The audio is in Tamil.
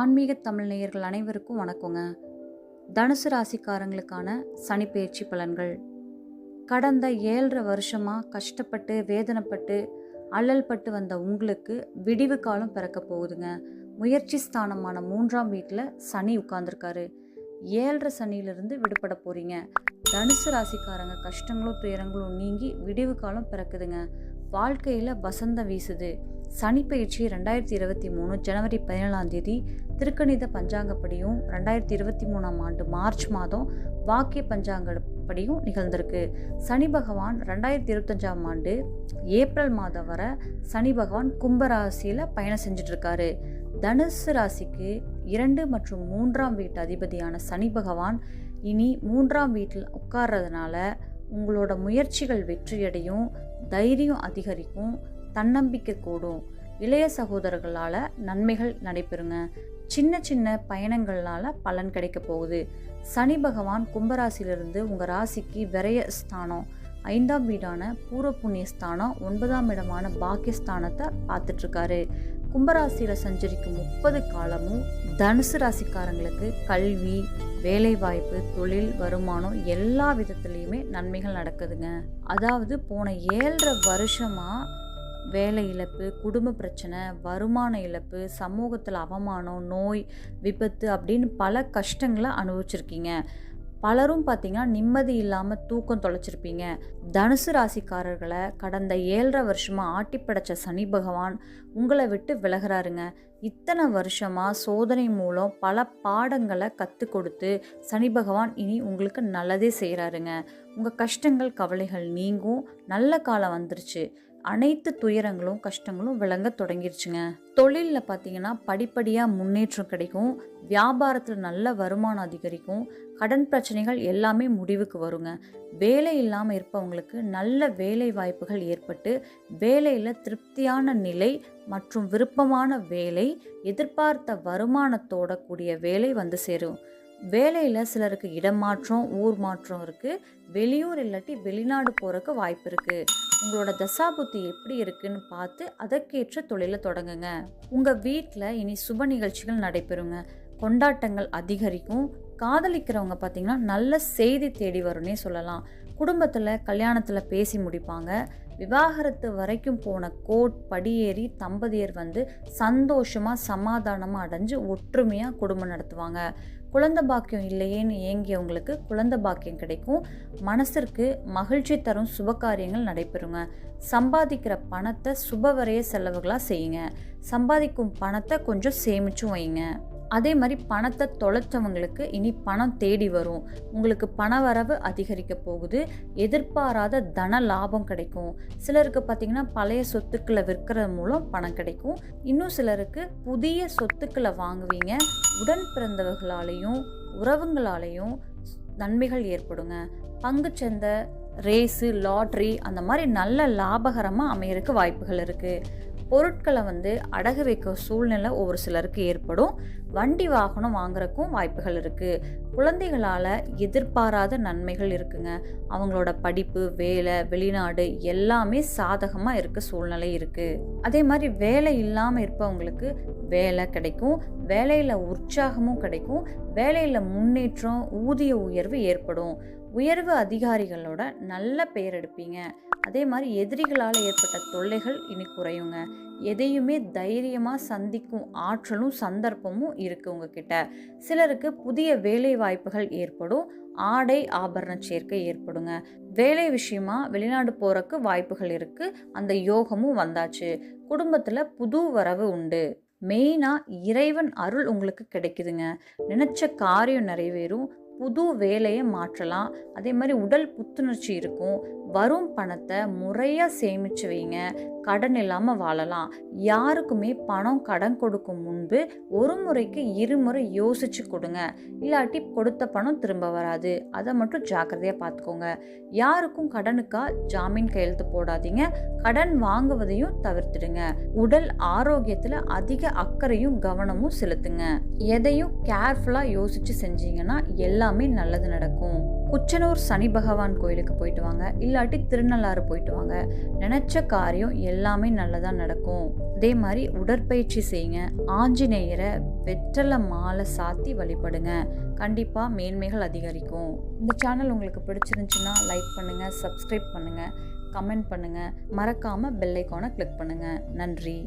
ஆன்மீக தமிழ் நேயர்கள் அனைவருக்கும் வணக்கங்க. தனுசு ராசிக்காரங்களுக்கான சனிப்பெயர்ச்சி பலன்கள். கடந்த ஏழரை வருஷமாக கஷ்டப்பட்டு வேதனைப்பட்டு அல்லல் பட்டு வந்த உங்களுக்கு விடிவு காலம் பிறக்க போகுதுங்க. முயற்சி ஸ்தானமான மூன்றாம் வீட்டில் சனி உட்கார்ந்துருக்காரு. ஏழரை சனியிலிருந்து விடுபட போகிறீங்க தனுசு ராசிக்காரங்க கஷ்டங்களும் துயரங்களும் நீங்கி விடிவு காலம் பிறக்குதுங்க. வாழ்க்கையில் வசந்தம் வீசுது. சனி பயிற்சி ரெண்டாயிரத்தி இருபத்தி மூணு ஜனவரி பதினேழாம் தேதி திருக்கணித பஞ்சாங்கப்படியும் ரெண்டாயிரத்தி இருபத்தி மூணாம் ஆண்டு மார்ச் மாதம் வாக்கிய பஞ்சாங்கப்படியும் நிகழ்ந்திருக்கு. சனி பகவான் ரெண்டாயிரத்தி இருபத்தஞ்சாம் ஆண்டு ஏப்ரல் மாதம் வரை சனி பகவான் கும்பராசியில் பயணம் செஞ்சிட்ருக்காரு. தனுசு ராசிக்கு இரண்டு மற்றும் மூன்றாம் வீட்டு அதிபதியான சனி பகவான் இனி மூன்றாம் வீட்டில் உட்கார்றதுனால உங்களோட முயற்சிகள் வெற்றியடையும் தைரியம் அதிகரிக்கும் தன்னம்பிக்கை கூடும். இளைய சகோதரர்களால் நன்மைகள் நடைபெறுங்க. சின்ன சின்ன பயணங்களால் பலன் கிடைக்க போகுது. சனி பகவான் கும்பராசிலிருந்து உங்கள் ராசிக்கு விரைய ஸ்தானம். ஐந்தாம் வீடான பூர்வ புண்ணிய ஸ்தானம் ஒன்பதாம் இடமான பாக்கியஸ்தானத்தை பார்த்துட்ருக்காரு கும்பராசியில் சஞ்சரிக்கும் முப்பது காலமும் தனுசு ராசிக்காரங்களுக்கு கல்வி வேலைவாய்ப்பு தொழில் வருமானம் எல்லா விதத்துலேயுமே நன்மைகள் நடக்குதுங்க. அதாவது போன ஏழரை வருஷமாக வேலை இழப்பு குடும்ப பிரச்சனை வருமான இழப்பு சமூகத்தில் அவமானம் நோய் விபத்து அப்படின்னு பல கஷ்டங்களை அனுபவிச்சிருக்கீங்க. பலரும் பார்த்தீங்கன்னா நிம்மதி இல்லாமல் தூக்கம் தொலைச்சிருப்பீங்க. தனுசு ராசிக்காரர்களை கடந்த ஏழரை வருஷமாக ஆட்டி படைச்ச சனி பகவான் உங்களை விட்டு விலகிறாருங்க. இத்தனை வருஷமாக சோதனை மூலம் பல பாடங்களை கற்றுக் கொடுத்து சனி பகவான் இனி உங்களுக்கு நல்லதே செய்கிறாருங்க உங்கள் கஷ்டங்கள் கவலைகள் நீங்கும். நல்ல காலம் வந்துருச்சு. அனைத்து துயரங்களும் கஷ்டங்களும் விளங்க தொடங்கிருச்சுங்க. தொழிலில் பார்த்தீங்கன்னா படிப்படியாக முன்னேற்றம் கிடைக்கும். வியாபாரத்தில் நல்ல வருமானம் அதிகரிக்கும். கடன் பிரச்சனைகள் எல்லாமே முடிவுக்கு வருங்க. வேலை இல்லாமல் இருப்பவங்களுக்கு நல்ல வேலை வாய்ப்புகள் ஏற்பட்டு வேலையில் திருப்தியான நிலை மற்றும் விருப்பமான வேலை எதிர்பார்த்த வருமானத்தோட கூடிய வேலை வந்து சேரும். வேலையில் சிலருக்கு இடமாற்றம் ஊர் மாற்றம் இருக்குது வெளியூர் இல்லாட்டி வெளிநாடு போகிறக்கு வாய்ப்பு இருக்குது உங்களோட தசாபுத்தி எப்படி இருக்குன்னு பார்த்து அதற்கேற்ற தொழிலை தொடங்குங்க. உங்கள் வீட்டில் இனி சுப நிகழ்ச்சிகள் நடைபெறுங்க. கொண்டாட்டங்கள் அதிகரிக்கும். காதலிக்கிறவங்க பார்த்திங்கன்னா நல்ல செய்தி தேடி வரும்னே சொல்லலாம். குடும்பத்தில் கல்யாணத்தில் பேசி முடிப்பாங்க. விவாகரத்து வரைக்கும் போன கோட் படியேறி தம்பதியர் வந்து சந்தோஷமாக சமாதானமாக அடைஞ்சு ஒற்றுமையாக குடும்பம் நடத்துவாங்க. குழந்த பாக்கியம் இல்லையேன்னு ஏங்கியவங்களுக்கு குழந்த பாக்கியம் கிடைக்கும். மனசிற்கு மகிழ்ச்சி தரும் சுபகாரியங்கள் நடைபெறுங்க. சம்பாதிக்கிற பணத்தை சுபவரைய செலவுகளாக செய்யுங்க. சம்பாதிக்கும் பணத்தை கொஞ்சம் சேமிச்சும் வைங்க. அதே மாதிரி பணத்தை தொலைச்சவங்களுக்கு இனி பணம் தேடி வரும். உங்களுக்கு பண வரவு அதிகரிக்க போகுது. எதிர்பாராத தன லாபம் கிடைக்கும். சிலருக்கு பார்த்தீங்கன்னா பழைய சொத்துக்களை விற்கிறது மூலம் பணம் கிடைக்கும். இன்னும் சிலருக்கு புதிய சொத்துக்களை வாங்குவீங்க. உடன் பிறந்தவர்களாலேயும் உறவுங்களாலேயும் நன்மைகள் ஏற்படுங்க. பங்குச்சந்தை ரேஸு லாட்ரி அந்த மாதிரி நல்ல லாபகரமாக அமையறதுக்கு வாய்ப்புகள் இருக்குது பொருட்களை வந்து அடகு வைக்க சூழ்நிலை ஒவ்வொரு சிலருக்கு ஏற்படும். வண்டி வாகனம் வாங்குறக்கும் வாய்ப்புகள் இருக்குது குழந்தைகளால் எதிர்பாராத நன்மைகள் இருக்குங்க. அவங்களோட படிப்பு வேலை வெளிநாடு எல்லாமே சாதகமாக இருக்க சூழ்நிலை இருக்குது அதே மாதிரி வேலை இல்லாமல் இருப்பவங்களுக்கு வேலை கிடைக்கும். வேலையில் உற்சாகமும் கிடைக்கும். வேலையில் முன்னேற்றம் ஊதிய உயர்வு ஏற்படும். உயர்வு அதிகாரிகளோட நல்ல பெயர் எடுப்பீங்க. அதே மாதிரி எதிரிகளால் ஏற்பட்ட தொல்லைகள் இனி குறையுங்க. எதையுமே தைரியமாக சந்திக்கும் ஆற்றலும் சந்தர்ப்பமும் இருக்குது உங்ககிட்ட. சிலருக்கு புதிய வேலை வாய்ப்புகள் ஏற்படும் ஆடை ஆபரண சேர்க்கை ஏற்படுங்க. வேலை விஷயமா வெளிநாடு போகிறக்கு வாய்ப்புகள் இருக்குது அந்த யோகமும் வந்தாச்சு. குடும்பத்தில் புது வரவு உண்டு. மெயினாக இறைவன் அருள் உங்களுக்கு கிடைக்குதுங்க. நினச்ச காரியம் நிறைவேறும் புது வேலையை மாற்றலாம். அதே மாதிரி உடல் புத்துணர்ச்சி இருக்கும். வரும் பணத்தை முறையாக சேமித்து வைங்க. கடன் இல்லாமல் வாழலாம். யாருக்குமே பணம் கடன் கொடுக்கும் முன்பு ஒரு முறைக்கு இருமுறை யோசிச்சு கொடுங்க. இல்லாட்டி கொடுத்த பணம் திரும்ப வராது. அதை மட்டும் ஜாக்கிரதையாக பார்த்துக்கோங்க யாருக்கும் கடனுக்காக ஜாமீன் கையெழுத்து போடாதீங்க. கடன் வாங்குவதையும் தவிர்த்துடுங்க. உடல் ஆரோக்கியத்தில் அதிக அக்கறையும் கவனமும் செலுத்துங்க. எதையும் கேர்ஃபுல்லாக யோசித்து செஞ்சீங்கன்னா எல்லா எல்லாமே நல்லது நடக்கும். குச்சனூர் சனி பகவான் கோயிலுக்கு போயிட்டு வாங்க. இல்லாட்டி திருநள்ளாறு போயிட்டு வாங்க. நினச்ச காரியம் எல்லாமே நல்லதாக நடக்கும். அதே மாதிரி உடற்பயிற்சி செய்யுங்க. ஆஞ்சநேயரை வெற்றலை மாலை சாத்தி வழிபடுங்க. கண்டிப்பாக மேன்மைகள் அதிகரிக்கும். இந்த சேனல் உங்களுக்கு பிடிச்சிருந்துச்சுன்னா லைக் பண்ணுங்கள் சப்ஸ்கிரைப் பண்ணுங்கள் கமெண்ட் பண்ணுங்கள் மறக்காமல் பெல் கிளிக் பண்ணுங்கள் நன்றி.